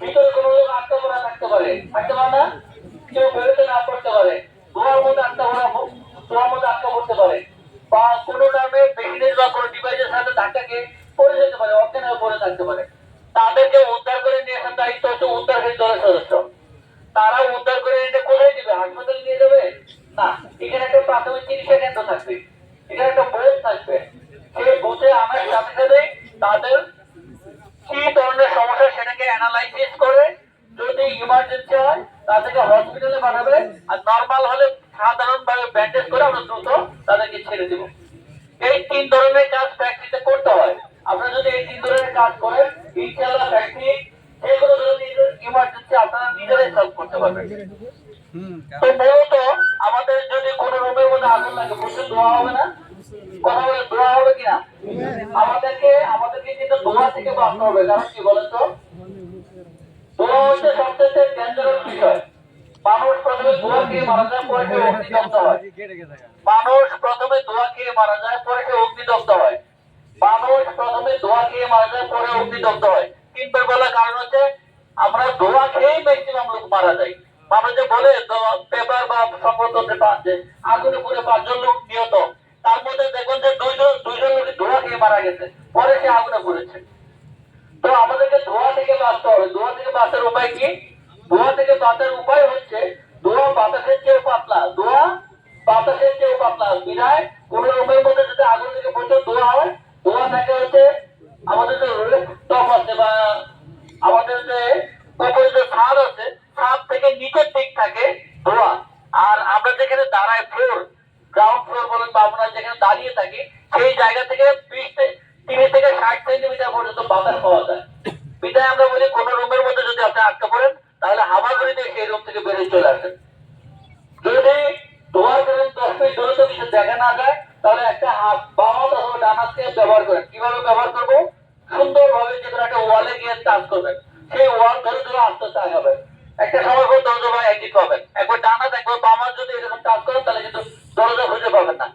ভিতরে কোনো লোক আটকা পড়া থাকতে পারে। থাকতে পারে না? কেউ বেরোতে না করতে পারে। ধোয়ার মধ্যে আটকা পড়া ধোয়ার মধ্যে আটকা পড়তে পারে। বা কোনো নামে মেশিনের বা কোনো ডিভাইসের সাথে ধাক্কা খেয়ে পড়ে যেতে পারে অজ্ঞান হয়ে পড়ে থাকতে পারে। তাদেরকে উদ্ধার করে নিয়ে আসার দায়িত্ব হচ্ছে উদ্ধারকারী দলের সদস্য। তারা উদ্ধার করে এনে কোথায় দিবে হাসপাতালে নিয়ে যাবে? না। এখানে একটা প্রাথমিক চিকিৎসা কেন্দ্র থাকবে। এখানে একটা বোর্ড থাকবে। সেই বুথে আমার সাথে সাথে তাদের কি ধরনের সমস্যা সেটাকে অ্যানালাইসিস করে যদি ইমার্জেন্সি হয় তাদেরকে হসপিটালে পাঠাবে। আর নর্মাল হলে সাধারণভাবে ব্যান্ডেজ করে আমরা দ্রুত তাদেরকে ছেড়ে দেবো। এই তিন ধরনের কাজ ফ্যাক্টরিতে করতে হয়। আপনারা যদি এই তিন ধরনের কাজ করেন, ইনশাআল্লাহ ফ্যাক্টরি যে কোনো ইমার্জেন্সি আপনারা নিজেরাই সলভ করতে পারবেন। তো আমাদের যদি কোনো রুমের মধ্যে আগুন লাগে, প্রচুর ধোয়া হবে না? কথা বলে ধোয়া হবে কিনা? আমাদেরকে আমাদেরকে কিন্তু ধোয়া থেকে বাঁচতে হবে। কারণ কি বলেন তো বিষয়। মানুষ প্রথমে ধোয়া খেয়ে মারা যায়, পরে সে অগ্নিদগ্ধ হয়। মানুষ প্রথমে ধোয়া খেয়ে মারা যায়, পরে অগ্নিদগ্ধ হয়। মানুষ বলার কারণ হচ্ছে, আমরা ধোয়া খেয়েই ম্যাক্সিমাম লোক মারা যায়। মানুষ বলে পেপার বা সংবাদপত্রে পাচ্ছে আগুনে পুরে পাঁচজন লোক নিহত। তার মধ্যে দেখবেন যে দুইজন দুইজন লোক ধোয়া খেয়ে মারা গেছে, পরে সে আগুনে পড়েছে। আমাদেরকে ধোয়া থেকে বাঁচতে হবে। ধোয়া থেকে বাঁচার উপায় কি? ধোয়া থেকে বাঁচার উপায় হচ্ছে ধোয়া বাতাসের চেয়েও পাতলা। ধোয়া বাতাসের চেয়েও পাতলা। বিধায় কোন রুমের মধ্যে যদি আগুন থেকে প্রচুর ধোয়া হয়, ধোয়া থাকে হচ্ছে আমাদের যে টপ আছে বা আমাদের যে উপরে যে ছাদ আছে, ছাদ থেকে নিচের দিক থাকে ধোয়া। আর আমরা যেখানে দাঁড়াই ফ্লোর গ্রাউন্ড ফ্লোর বলেন বা আমরা যেখানে দাঁড়িয়ে থাকি, সেই জায়গা থেকে বিশ তিরিশ থেকে ষাট সেন্টিমিটার পর্যন্ত বাতাস পাওয়া যায়। বিধায় আমরা বলি, কোন রুমের মধ্যে যদি আপনি আটকা পড়েন, তাহলে হামাগুড়িতে সেই রুম থেকে বেরিয়ে চলে আসেন। যদি ধোয়ার কারণে দশ ফিট দূরত্ব কিছু দেখা না যায়, তাহলে একটা হাত বাম হাত অথবা ডান হাতকে ব্যবহার করেন। কীভাবে ব্যবহার করব? সুন্দরভাবে যে কোনো একটা ওয়ালে গিয়ে টাচ করবেন। সেই ওয়াল ধরে ধরে আস্তে আস্তে আগাবেন। একটা সময় পর দরজা বা একদিক পাবেন। একবার ডান হাত, একবার বাম হাত যদি এরকম টাচ করেন, তাহলে কিন্তু দরজা খুঁজে পাবেন না।